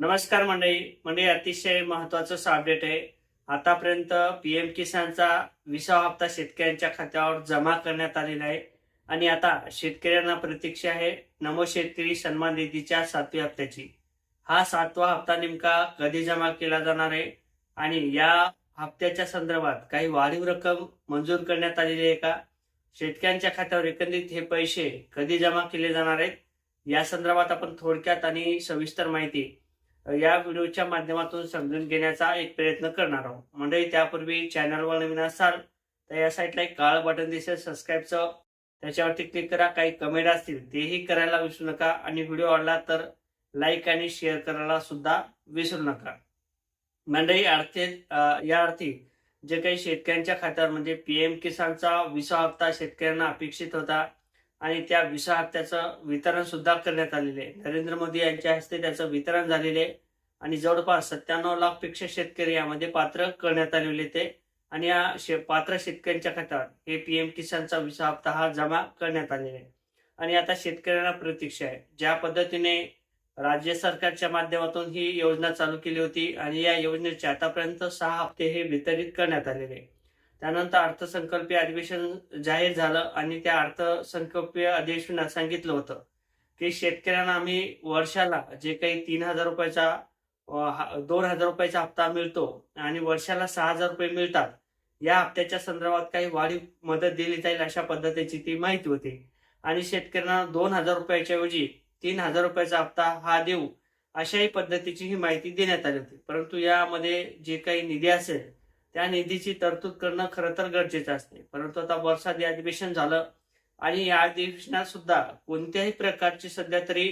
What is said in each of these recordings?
नमस्कार मंडळी. म्हणजे अतिशय महत्वाचं अपडेट आहे. आतापर्यंत पीएम किसानचा विसावा हप्ता शेतकऱ्यांच्या खात्यावर जमा करण्यात आलेला आहे. आणि आता शेतकऱ्यांना प्रतीक्षा आहे नमो शेतकरी सन्मान निधीच्या सातव्या हप्त्याची. हा सातवा हप्ता नेमका कधी जमा केला जाणार आहे? आणि या हप्त्याच्या संदर्भात काही वाढीव रक्कम मंजूर करण्यात आलेली आहे का? शेतकऱ्यांच्या खात्यावर एकंदरीत हे पैसे कधी जमा केले जाणार आहेत? या संदर्भात आपण थोडक्यात आणि सविस्तर माहिती या व्हिडिओच्या माध्यमातून समजून घेण्याचा एक प्रयत्न करणार आहोत. मंडळी त्यापूर्वी चॅनलवर नवीन असाल तर या साईटला एक काळ बटन दिसेल सबस्क्राईबचं त्याच्यावरती क्लिक करा काही कमेंट असतील तेही करायला विसरू नका. आणि व्हिडिओ आवडला तर लाईक आणि शेअर करायला सुद्धा विसरू नका. मंडळी अर्थी या अर्थी जे काही शेतकऱ्यांच्या खात्यावर म्हणजे पीएम किसानचा विसा हप्ता शेतकऱ्यांना अपेक्षित होता आणि त्या विसा हप्त्याचं वितरण सुद्धा करण्यात आलेले आहे. नरेंद्र मोदी यांच्या हस्ते त्याचं वितरण झालेले आहे. आणि जवळपास सत्त्याण्णव लाखपेक्षा शेतकरी यामध्ये पात्र करण्यात आलेले ते. आणि या शे पात्र शेतकऱ्यांच्या खात्यावर हे पीएम किसानचा विसा हप्ता हा जमा करण्यात आलेला आहे. आणि आता शेतकऱ्यांना प्रतीक्षा आहे. ज्या पद्धतीने राज्य सरकारच्या माध्यमातून ही योजना चालू केली होती आणि या योजनेचे आतापर्यंत सहा हप्ते हे वितरित करण्यात आलेले आहे. त्यानंतर अर्थसंकल्पीय अधिवेशन जाहीर झालं आणि त्या अर्थसंकल्पीय अधिवेशनात सांगितलं होतं की शेतकऱ्यांना आम्ही वर्षाला जे काही तीन हजार रुपयाचा हा- दोन हजार रुपयाचा हप्ता मिळतो आणि वर्षाला सहा हजार रुपये मिळतात या हप्त्याच्या संदर्भात काही वाढीव मदत दिली जाईल अशा पद्धतीची ती माहिती होती. आणि शेतकऱ्यांना दोन हजार रुपयाच्या ऐवजी तीन हजार रुपयाचा हप्ता हा देऊ अशाही पद्धतीची ही माहिती देण्यात आली होती. परंतु यामध्ये जे काही निधी असेल त्या निधीची तरतूद करणं खरं तर गरजेचं असते. परंतु आता वर्षात अधिवेशन झालं आणि या अधिवेशनात सुद्धा कोणत्याही प्रकारची सध्या तरी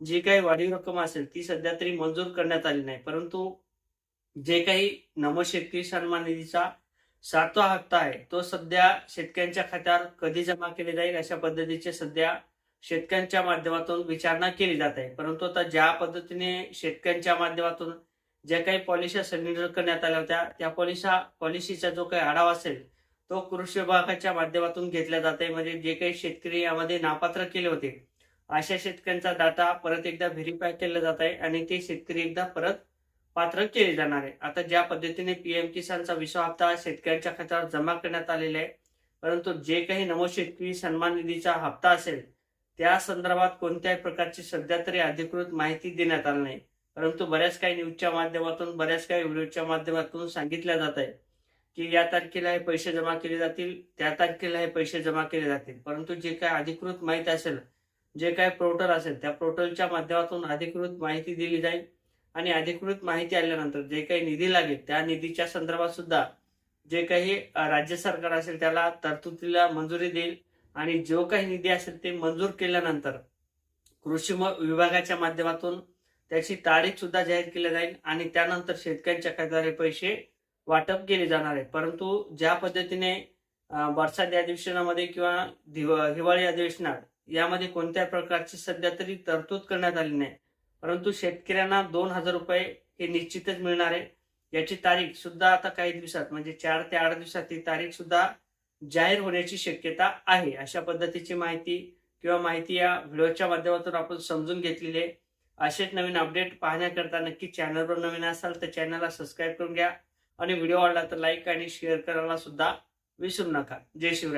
जी काही वाढीव रक्कम असेल ती सध्या तरी मंजूर करण्यात आली नाही. परंतु जे काही नम शेतकरी सन्मान निधीचा सातवा हप्ता आहे तो सध्या शेतकऱ्यांच्या खात्यावर कधी जमा केले जाईल अशा पद्धतीचे सध्या शेतकऱ्यांच्या माध्यमातून विचारणा केली जात आहे. परंतु आता ज्या पद्धतीने शेतकऱ्यांच्या माध्यमातून ज्या काही पॉलिसी संनिर्णय करण्यात आल्या होत्या त्या पॉलिशा पॉलिसीचा जो काही आढावा असेल तो कृषी विभागाच्या माध्यमातून घेतला जात आहे म्हणजे जे काही शेतकरी यामध्ये नापात्र केले होते अशा शेतकऱ्यांचा डाटा परत एकदा व्हेरीफाय केला जात आहे आणि ते शेतकरी एकदा परत पात्र केले जाणार आहे. आता ज्या पद्धतीने पीएम किसानचा विसा हप्ता शेतकऱ्यांच्या खात्यावर जमा करण्यात आलेला आहे परंतु जे काही नमो शेतकरी सन्मान निधीचा हप्ता असेल त्या संदर्भात कोणत्याही प्रकारची सध्या तरी अधिकृत माहिती देण्यात आली नाही. परंतु बऱ्याच काही न्यूजच्या माध्यमातून बऱ्याच काही व्हिडिओच्या माध्यमातून सांगितलं जात आहे की या तारखेला हे पैसे जमा केले जातील त्या तारखेला हे पैसे जमा केले जातील. परंतु जे काय अधिकृत माहिती असेल जे काय पोर्टल असेल त्या पोर्टलच्या माध्यमातून अधिकृत माहिती दिली जाईल. आणि अधिकृत माहिती आल्यानंतर जे काही निधी लागेल त्या निधीच्या संदर्भात सुद्धा जे काही राज्य सरकार असेल त्याला तरतुदीला मंजुरी देईल. आणि जो काही निधी असेल ते मंजूर केल्यानंतर कृषी म- विभागाच्या माध्यमातून त्याची तारीख सुद्धा जाहीर केली जाईल आणि त्यानंतर शेतकऱ्यांच्या खात्यावर पैसे वाटप केले जाणार आहे परंतु ज्या पद्धतीने अ, बरसात अधिवेशनामध्ये किंवा हिवाळी अधिवेशनात यामध्ये कोणत्या प्रकारची सध्या तरी तरतूद करण्यात आली नाही परंतु शेतकऱ्यांना दोन हजार रुपये हे निश्चितच मिळणार आहे. याची तारीख सुद्धा आता काही दिवसात म्हणजे चार ते आठ दिवसात ही तारीख सुद्धा जाहीर होण्याची शक्यता आहे. अशा पद्धतीची माहिती किंवा माहिती या व्हिडिओच्या माध्यमातून आपण समजून घेतलेली आहे. असेच नवीन अपडेट पाहण्याकरता नक्की चॅनलवर नवीन असाल तर चॅनलला सबस्क्राईब करून घ्या. आणि व्हिडिओ आवडला तर लाईक आणि शेअर करायला सुद्धा विसरू नका. जय शिवराय.